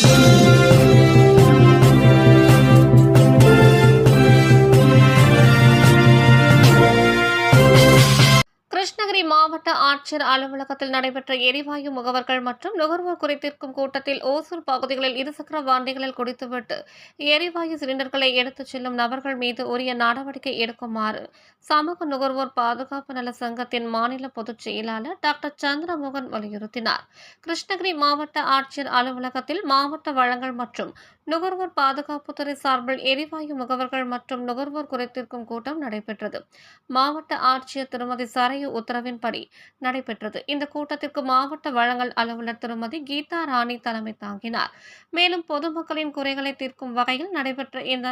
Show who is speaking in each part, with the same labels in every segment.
Speaker 1: கிருஷ்ணகிரி ஆட்சியர் அலுவலகத்தில் நடைபெற்ற எரிவாயு முகவர்கள் மற்றும் நுகர்வோர் குறைத்திருக்கும் கூட்டத்தில் ஓசூர் பகுதிகளில் இருசக்கர வண்டிகளில் குடித்துவிட்டு எரிவாயு சிலிண்டர்களை எடுத்துச் செல்லும் நபர்கள் மீது உரிய நடவடிக்கை எடுக்குமாறு சமூக நுகர்வோர் பாதுகாப்பு நல சங்கத்தின் மாநில பொதுச் செயலாளர் டாக்டர் சந்திரமோகன் வலியுறுத்தினார். கிருஷ்ணகிரி மாவட்ட ஆட்சியர் அலுவலகத்தில் மாவட்ட வளங்கள் மற்றும் நுகர்வோர் பாதுகாப்புத்துறை சார்பில் எரிவாயு முகவர்கள் மற்றும் நுகர்வோர் குறைத்திருக்கும் கூட்டம் நடைபெற்றது. மாவட்ட ஆட்சியர் திருமதி சரையு உத்தரவின்படி நடைபெற்றது. இந்த கூட்டத்திற்கு மாவட்ட வழங்கல் அலுவலர் திருமதி கீதா ராணி தலைமை தாங்கினார். மேலும் பொதுமக்களின் குறைகளை தீர்க்கும் வகையில் நடைபெற்ற இந்த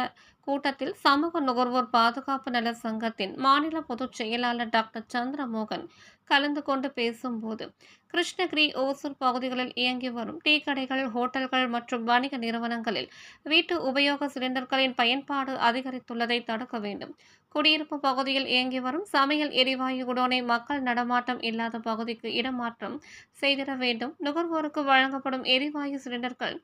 Speaker 1: கூட்டத்தில் சமூக நுகர்வோர் பாதுகாப்பு நல சங்கத்தின் மாநில பொதுச் செயலாளர் டாக்டர் சந்திரமோகன் கலந்து கொண்டு பேசும்போது கிருஷ்ணகிரி ஓசூர் பகுதிகளில் இயங்கி வரும் டீ கடைகள் ஹோட்டல்கள் மற்றும் வணிக நிறுவனங்களில் வீட்டு உபயோக சிலிண்டர்களின் பயன்பாடு அதிகரித்துள்ளதை தடுக்க வேண்டும். குடியிருப்பு பகுதியில் இயங்கி வரும் சமையல் எரிவாயு குடோனை மக்கள் நடமாட்டம் இல்லாத பகுதிக்கு இடமாற்றம் செய்திட வேண்டும். நுகர்வோருக்கு வழங்கப்படும் எரிவாயு சிலிண்டர்கள்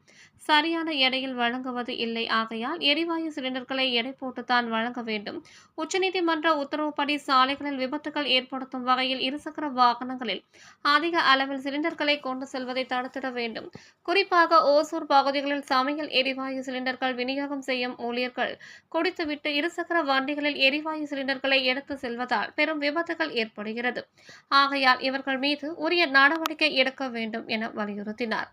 Speaker 1: சரியான எடையில் வழங்குவது இல்லை. ஆகையால் எரிவாயு சிலிண்டர்கள் எடை போட்டுத்தான் வழங்க வேண்டும். உச்சநீதிமன்ற உத்தரவுப்படி சாலைகளில் விபத்துகள் ஏற்படுத்தும் வகையில் இருசக்கர வாகனங்களில் அதிக அளவில் சிலிண்டர்களை கொண்டு செல்வதை தடுத்திட வேண்டும். குறிப்பாக ஓசூர் பகுதிகளில் சமையல் எரிவாயு சிலிண்டர்கள் விநியோகம் செய்யும் ஊழியர்கள் குடித்துவிட்டு இருசக்கர வண்டிகளில் எரிவாயு சிலிண்டர்களை எடுத்து செல்வதால் பெரும் விபத்துகள் ஏற்படுகிறது. ஆகையால் இவர்கள் மீது உரிய நடவடிக்கை எடுக்க வேண்டும் என வலியுறுத்தினார்.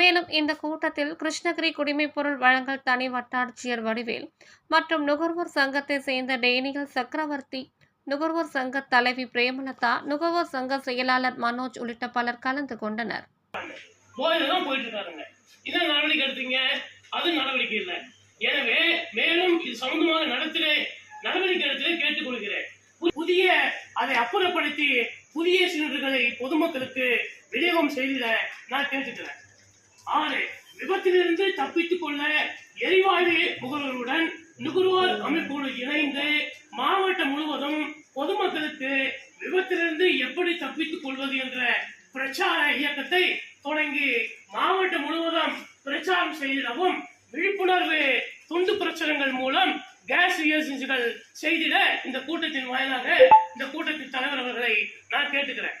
Speaker 1: மேலும் இந்த கூட்டத்தில் கிருஷ்ணகிரி குடிமைப்பொருள் வழங்கல் தனி வட்டாட்சியர் வடிவேல் மற்றும் நுகர்வோர் சங்கத்தை சேர்ந்த டேனியல் சக்கரவர்த்தி நுகர்வோர் சங்க தலைவி பிரேமலதா நுகர்வோர் சங்க செயலாளர் மனோஜ் உள்ளிட்ட பலர் கலந்து கொண்டனர்.
Speaker 2: எனவே மேலும் இது சம்பந்தமாக நடத்திலே நடவடிக்கை எடுத்து கேட்டுக் கொள்கிறேன் புதிய அதை அப்புறப்படுத்தி புதிய சிலிண்டர்களை பொதுமக்களுக்கு விநியோகம் செய்திட நான் கேட்டுக்கிறேன். ஆறு விபத்திலிருந்து தப்பித்துக் கொள்ள எரிவாயு புகழருடன் நுகர்வோர் அமைப்போடு இணைந்து மாவட்டம் முழுவதும் பொதுமக்களுக்கு விபத்திலிருந்து எப்படி தப்பித்துக் கொள்வது என்ற பிரச்சார இயக்கத்தை தொடங்கி மாவட்டம் முழுவதும் பிரச்சாரம் செய்திடவும் விழிப்புணர்வு துண்டு பிரச்சனைகள் மூலம் கேஸ் ஏஜென்சிகள் செய்திட இந்த கூட்டத்தின் வாயிலாக இந்த கூட்டத்தின் தலைவர் அவர்களை நான் கேட்டுக்கிறேன்.